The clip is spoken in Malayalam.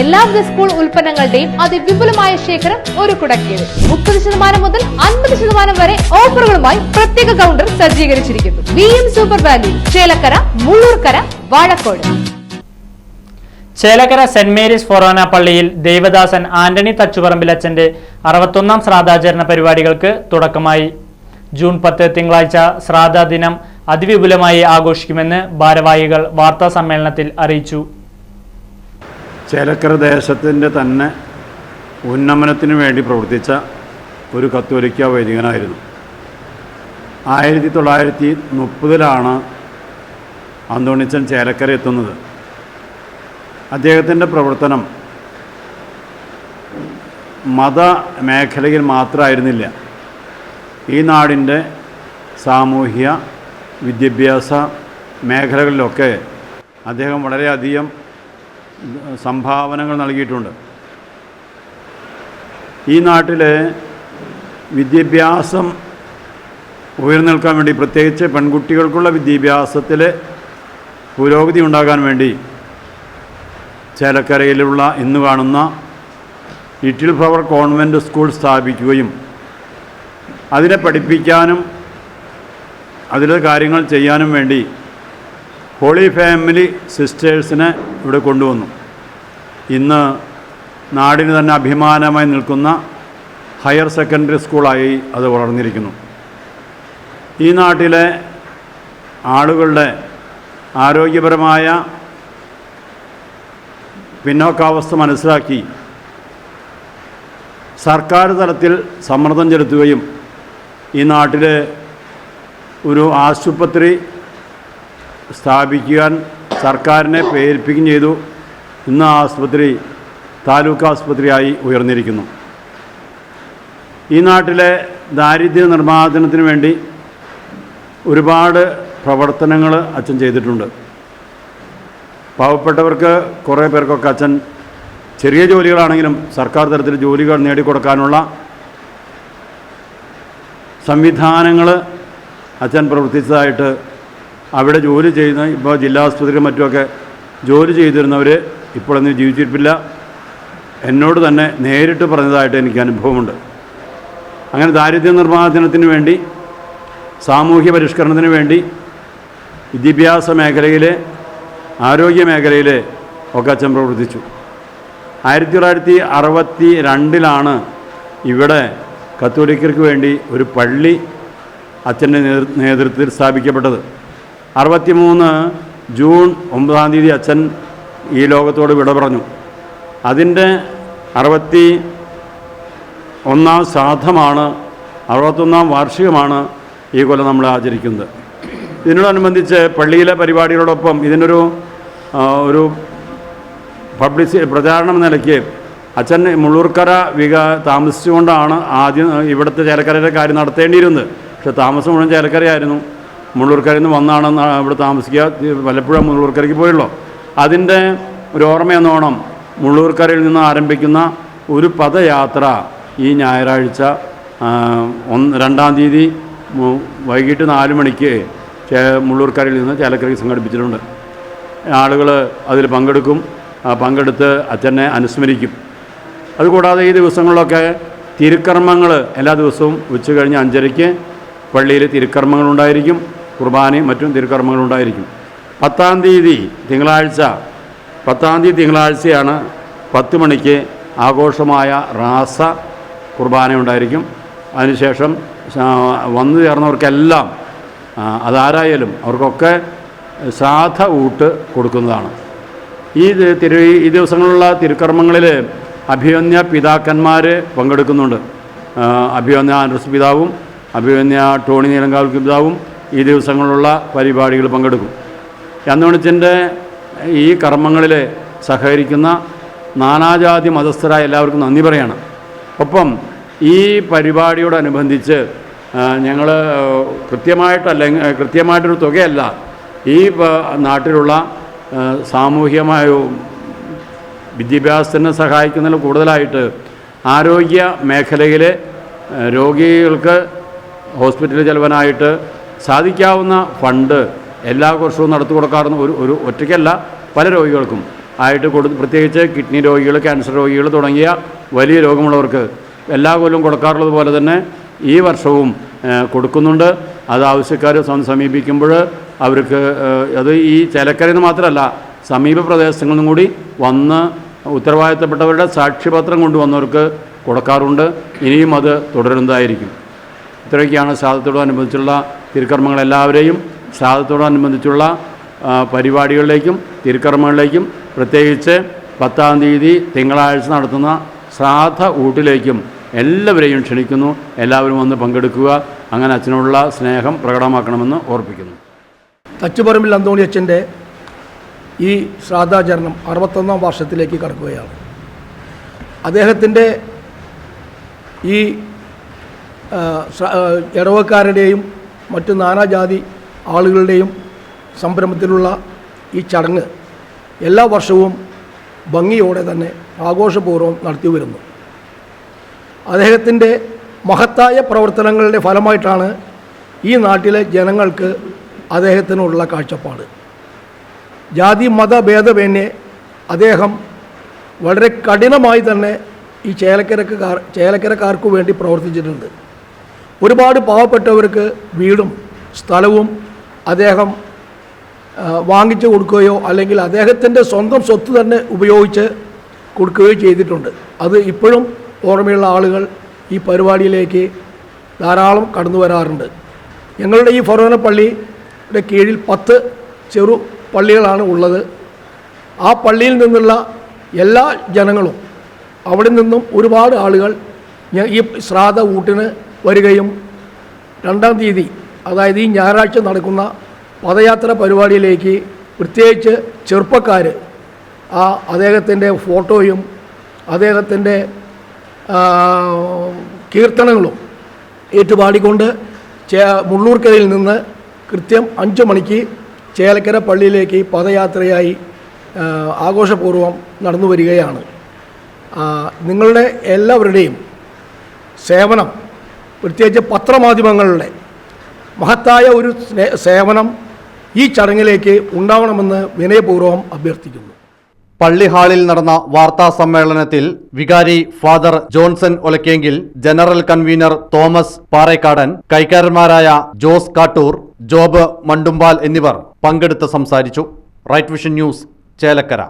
എല്ലാ സ്കൂൾ ഉൽപ്പന്നങ്ങളുടെയും അതിവിപുലമായ ശേഖരം ഒരു കുടക്കീഴിൽ. മുപ്പത് ശതമാനം മുതൽ അൻപത് ശതമാനം വരെ ഓഫറുകളുമായി പ്രത്യേക കൗണ്ടർ സജ്ജീകരിച്ചിരിക്കുന്നു. V M super value Chelakkara Mullurkara Vazhakkode. Chelakkara saint Mary's ഫൊറോന പള്ളിയിൽ ദേവദാസൻ ആന്റണി തച്ചുപറമ്പിൽ തച്ചുപറമ്പിലച്ചന്റെ അറുപത്തൊന്നാം ശ്രാദ്ധാചരണ പരിപാടികൾക്ക് തുടക്കമായി. ജൂൺ പത്ത് തിങ്കളാഴ്ച ശ്രാദ്ധ ദിനം അതിവിപുലമായി ആഘോഷിക്കുമെന്ന് ഭാരവാഹികൾ വാർത്താ സമ്മേളനത്തിൽ അറിയിച്ചു. ചേലക്കര ദേശത്തിന്റെ തന്നെ ഉന്നമനത്തിന് വേണ്ടി പ്രവർത്തിച്ച ഒരു കത്തോലിക്ക വൈദികനായിരുന്നു. ആയിരത്തി തൊള്ളായിരത്തി മുപ്പതിലാണ് അന്തോണിച്ചൻ ചേലക്കര എത്തുന്നത്. അദ്ദേഹത്തിന്റെ പ്രവർത്തനം മത മേഖലയിൽ മാത്രമായിരുന്നില്ല. ഈ നാടിന്റെ സാമൂഹ്യ വിദ്യാഭ്യാസ മേഖലകളിലൊക്കെ അദ്ദേഹം വളരെയധികം സംഭാവനകൾ നൽകിയിട്ടുണ്ട്. ഈ നാട്ടിലെ വിദ്യാഭ്യാസം ഉയർന്നു വേണ്ടി പ്രത്യേകിച്ച് പെൺകുട്ടികൾക്കുള്ള വിദ്യാഭ്യാസത്തിൽ പുരോഗതി ഉണ്ടാകാൻ വേണ്ടി ചേലക്കരയിലുള്ള ഇന്ന് കാണുന്ന ലിറ്റിൽ ഫ്ലവർ കോൺവെന്റ് സ്കൂൾ സ്ഥാപിക്കുകയും അതിനെ പഠിപ്പിക്കാനും അതിലെ കാര്യങ്ങൾ ചെയ്യാനും വേണ്ടി ഹോളി ഫാമിലി സിസ്റ്റേഴ്സിനെ ഇവിടെ കൊണ്ടുവന്നു. ഇന്ന് നാടിന് തന്നെ അഭിമാനമായി നിൽക്കുന്ന ഹയർ സെക്കൻഡറി സ്കൂളായി അത് വളർന്നിരിക്കുന്നു. ഈ നാട്ടിലെ ആളുകളുടെ ആരോഗ്യപരമായ പിന്നോക്കാവസ്ഥ മനസ്സിലാക്കി സർക്കാർ തലത്തിൽ സമ്മർദ്ദം ചെലുത്തുകയും ഈ നാട്ടിലെ ഒരു ആശുപത്രി സ്ഥാപിക്കാൻ സർക്കാരിനെ പ്രേരിപ്പിക്കുകയും ചെയ്തു. ഇന്ന് ആസ്പത്രി താലൂക്ക് ആസ്പത്രിയായി ഉയർന്നിരിക്കുന്നു. ഈ നാട്ടിലെ ദാരിദ്ര്യ നിർമ്മാർജനത്തിന് വേണ്ടി ഒരുപാട് പ്രവർത്തനങ്ങൾ അച്ഛൻ ചെയ്തിട്ടുണ്ട്. പാവപ്പെട്ടവർക്ക് കുറേ പേർക്കൊക്കെ അച്ഛൻ ചെറിയ ജോലികളാണെങ്കിലും സർക്കാർ തലത്തിൽ ജോലികൾ നേടിക്കൊടുക്കാനുള്ള സംവിധാനങ്ങൾ അച്ഛൻ പ്രവർത്തിച്ചതായിട്ട് അവിടെ ജോലി ചെയ്യുന്ന ഇപ്പോൾ ജില്ലാ ആസ്പത്രിയിലും മറ്റുമൊക്കെ ജോലി ചെയ്തിരുന്നവർ ഇപ്പോഴൊന്നും ജീവിച്ചിരിപ്പില്ല എന്നോട് തന്നെ നേരിട്ട് പറഞ്ഞതായിട്ട് എനിക്ക് അനുഭവമുണ്ട്. അങ്ങനെ ദാരിദ്ര്യ നിർമ്മാർജനത്തിന് വേണ്ടി സാമൂഹ്യ പരിഷ്കരണത്തിന് വേണ്ടി വിദ്യാഭ്യാസ മേഖലയിലെ ആരോഗ്യ മേഖലയിലെ ഒക്കെ അച്ഛൻ പ്രവർത്തിച്ചു. ആയിരത്തി തൊള്ളായിരത്തി അറുപത്തി രണ്ടിലാണ് ഇവിടെ കത്തോലിക്കർക്ക് വേണ്ടി ഒരു പള്ളി അച്ഛന്റെ നേതൃ നേതൃത്വത്തിൽ സ്ഥാപിക്കപ്പെട്ടത്. അറുപത്തി മൂന്ന് ജൂൺ ഒമ്പതാം തീയതി അച്ഛൻ ഈ ലോകത്തോട് വിട പറഞ്ഞു. അതിന്റെ അറുപത്തി ഒന്നാം ശ്രാദ്ധമാണ് അറുപത്തൊന്നാം വാർഷികമാണ് ഈ കൊല്ലം നമ്മൾ ആചരിക്കുന്നത്. ഇതിനോടനുബന്ധിച്ച് പള്ളിയിലെ പരിപാടികളോടൊപ്പം ഇതിനൊരു ഒരു പബ്ലിസി പ്രചാരണം നിലയ്ക്ക് അച്ഛൻ മുള്ളൂർക്കര വിക താമസിച്ചുകൊണ്ടാണ് ആദ്യം ഇവിടുത്തെ ചേലക്കരയുടെ കാര്യം നടത്തേണ്ടിയിരുന്നത്. പക്ഷെ താമസം മുഴുവൻ ചേലക്കരയായിരുന്നു. മുള്ളൂർക്കരയിൽ നിന്ന് വന്നാണ് ഇവിടെ താമസിക്കുക. വല്ലപ്പോഴും മുള്ളൂർക്കരയ്ക്ക് പോയുള്ളൂ. അതിന്റെ ഒരു ഓർമ്മയെന്നോണം മുള്ളൂർക്കരയിൽ നിന്ന് ആരംഭിക്കുന്ന ഒരു പദയാത്ര ഈ ഞായറാഴ്ച ഒന്ന് രണ്ടാം തീയതി വൈകിട്ട് നാല് മണിക്ക് മുള്ളൂർക്കരയിൽ നിന്ന് ചേലക്കരയ്ക്ക് സംഘടിപ്പിച്ചിട്ടുണ്ട്. ആളുകൾ അതിൽ പങ്കെടുക്കും. പങ്കെടുത്ത് അച്ഛനെ അനുസ്മരിക്കും. അതുകൂടാതെ ഈ ദിവസങ്ങളിലൊക്കെ തിരുക്കർമ്മങ്ങൾ എല്ലാ ദിവസവും ഉച്ച കഴിഞ്ഞ് അഞ്ചരയ്ക്ക് പള്ളിയിൽ തിരുക്കർമ്മങ്ങളുണ്ടായിരിക്കും കുർബാനയും മറ്റും തിരുക്കർമ്മങ്ങളുണ്ടായിരിക്കും പത്താം തീയതി തിങ്കളാഴ്ച പത്താം തീയതി തിങ്കളാഴ്ചയാണ് പത്ത് മണിക്ക് ആഘോഷമായ റാസ കുർബാന ഉണ്ടായിരിക്കും. അതിനുശേഷം വന്നു ചേർന്നവർക്കെല്ലാം അതാരായാലും അവർക്കൊക്കെ സാധ ഊട്ട് കൊടുക്കുന്നതാണ്. ഈ തിരു ഈ ദിവസങ്ങളിലുള്ള തിരുക്കർമ്മങ്ങളിൽ അഭിമന്യ പിതാക്കന്മാർ പങ്കെടുക്കുന്നുണ്ട്. അഭിമന്യ ആൻഡ്രസ് പിതാവും അഭിമന്യ ടോണി നീലങ്കാൽ പിതാവും ഈ ദിവസങ്ങളിലുള്ള പരിപാടികൾ പങ്കെടുക്കും. അന്നോണിച്ചന്റെ ഈ കർമ്മങ്ങളിൽ സഹകരിക്കുന്ന നാനാജാതി മതസ്ഥരായ എല്ലാവർക്കും നന്ദി പറയണം. ഒപ്പം ഈ പരിപാടിയോടനുബന്ധിച്ച് ഞങ്ങൾ കൃത്യമായിട്ടല്ല കൃത്യമായിട്ടൊരു തുകയല്ല ഈ നാട്ടിലുള്ള സാമൂഹികമായ വിദ്യാഭ്യാസത്തിനെ സഹായിക്കുന്നതിൽ കൂടുതലായിട്ട് ആരോഗ്യ മേഖലയിലെ രോഗികൾക്ക് ഹോസ്പിറ്റലിൽ ചെലവനായിട്ട് സാധിക്കാവുന്ന ഫണ്ട് എല്ലാ വർഷവും നടത്തി കൊടുക്കാറുന്ന ഒരു ഒരു ഒറ്റയ്ക്കല്ല പല രോഗികൾക്കും. ആയിട്ട് കൊടു പ്രത്യേകിച്ച് കിഡ്നി രോഗികൾ ക്യാൻസർ രോഗികൾ തുടങ്ങിയ വലിയ രോഗമുള്ളവർക്ക് എല്ലാ കൊല്ലവും കൊടുക്കാറുള്ളത് പോലെ തന്നെ ഈ വർഷവും കൊടുക്കുന്നുണ്ട്. അത് ആവശ്യക്കാർ സമീപിക്കുമ്പോൾ അവർക്ക് അത് ഈ ചേലക്കരയിൽ നിന്ന് മാത്രമല്ല സമീപ പ്രദേശങ്ങളിൽ നിന്നും കൂടി വന്ന് ഉത്തരവാദിത്തപ്പെട്ടവരുടെ സാക്ഷ്യപത്രം കൊണ്ടുവന്നവർക്ക് കൊടുക്കാറുണ്ട്. ഇനിയും അത് തുടരുന്നതായിരിക്കും. ഇത്രയൊക്കെയാണ് ശ്രാദ്ധത്തോടനുബന്ധിച്ചുള്ള തിരുക്കർമ്മങ്ങൾ എല്ലാവരെയും ശ്രാദ്ധത്തോടനുബന്ധിച്ചുള്ള പരിപാടികളിലേക്കും തിരുക്കർമ്മങ്ങളിലേക്കും പ്രത്യേകിച്ച് പത്താം തീയതി തിങ്കളാഴ്ച നടത്തുന്ന ശ്രാദ്ധ ഊട്ടിലേക്കും എല്ലാവരെയും ക്ഷണിക്കുന്നു. എല്ലാവരും വന്ന് പങ്കെടുക്കുക. അങ്ങനെ അച്ഛനോടുള്ള സ്നേഹം പ്രകടമാക്കണമെന്ന് ഓർപ്പിക്കുന്നു. തച്ചുപറമ്പിൽ അന്തോണി അച്ഛന്റെ ഈ ശ്രാദ്ധാചരണം അറുപത്തൊന്നാം വർഷത്തിലേക്ക് കടക്കുകയാണ്. അദ്ദേഹത്തിന്റെ ഈ ഇടവക്കാരുടെയും മറ്റു നാനാജാതി ആളുകളുടെയും സംരംഭത്തിലുള്ള ഈ ചടങ്ങ് എല്ലാ വർഷവും ഭംഗിയോടെ തന്നെ ആഘോഷപൂർവം നടത്തി വരുന്നു. അദ്ദേഹത്തിന്റെ മഹത്തായ പ്രവർത്തനങ്ങളുടെ ഫലമായിട്ടാണ് ഈ നാട്ടിലെ ജനങ്ങൾക്ക് അദ്ദേഹത്തിനുള്ള കാഴ്ചപ്പാട്. ജാതി മത ഭേദമന്യേ അദ്ദേഹം വളരെ കഠിനമായി തന്നെ ഈ ചേലക്കരക്കാർ ചേലക്കരക്കാർക്ക് വേണ്ടി പ്രവർത്തിച്ചിട്ടുണ്ട്. ഒരുപാട് പാവപ്പെട്ടവർക്ക് വീടും സ്ഥലവും അദ്ദേഹം വാങ്ങിച്ചു കൊടുക്കുകയോ അല്ലെങ്കിൽ അദ്ദേഹത്തിന്റെ സ്വന്തം സ്വത്ത് തന്നെ ഉപയോഗിച്ച് കൊടുക്കുകയോ ചെയ്തിട്ടുണ്ട്. അത് ഇപ്പോഴും ഓർമ്മയുള്ള ആളുകൾ ഈ പരിപാടിയിലേക്ക് ധാരാളം കടന്നു വരാറുണ്ട്. ഞങ്ങളുടെ ഈ ഫറോന പള്ളിയുടെ കീഴിൽ പത്ത് ചെറു പള്ളികളാണ് ഉള്ളത്. ആ പള്ളിയിൽ നിന്നുള്ള എല്ലാ ജനങ്ങളും അവിടെ നിന്നും ഒരുപാട് ആളുകൾ ഈ ശ്രാദ്ധ ഊട്ടിന് വരികയും രണ്ടാം തീയതി അതായത് ഈ ഞായറാഴ്ച നടക്കുന്ന പദയാത്ര പരിപാടിയിലേക്ക് പ്രത്യേകിച്ച് ചെറുപ്പക്കാർ ആ അദ്ദേഹത്തിന്റെ ഫോട്ടോയും അദ്ദേഹത്തിന്റെ കീർത്തനങ്ങളും ഏറ്റുപാടിക്കൊണ്ട് ചേ മുള്ളൂർക്കരയിൽ നിന്ന് കൃത്യം അഞ്ച് മണിക്ക് ചേലക്കര പള്ളിയിലേക്ക് പദയാത്രയായി ആഘോഷപൂർവം നടന്നു വരികയാണ്. നിങ്ങളുടെ എല്ലാവരുടെയും സേവനം പ്രത്യേകിച്ച് പത്രമാധ്യമങ്ങളുടെ മഹത്തായ ഒരു സേവനം ഈ ചടങ്ങിലേക്ക് ഉണ്ടാവണമെന്ന് വിനയപൂർവം അഭ്യർത്ഥിക്കുന്നു. പള്ളി ഹാളിൽ നടന്ന വാർത്താ സമ്മേളനത്തിൽ വികാരി father Johnson Olakkenkil general convener Thomas Parekkadan കൈക്കാരന്മാരായ Jose Kattoor job Mandumpal എന്നിവർ പങ്കെടുത്ത് സംസാരിച്ചു. Right vision news Chelakkara.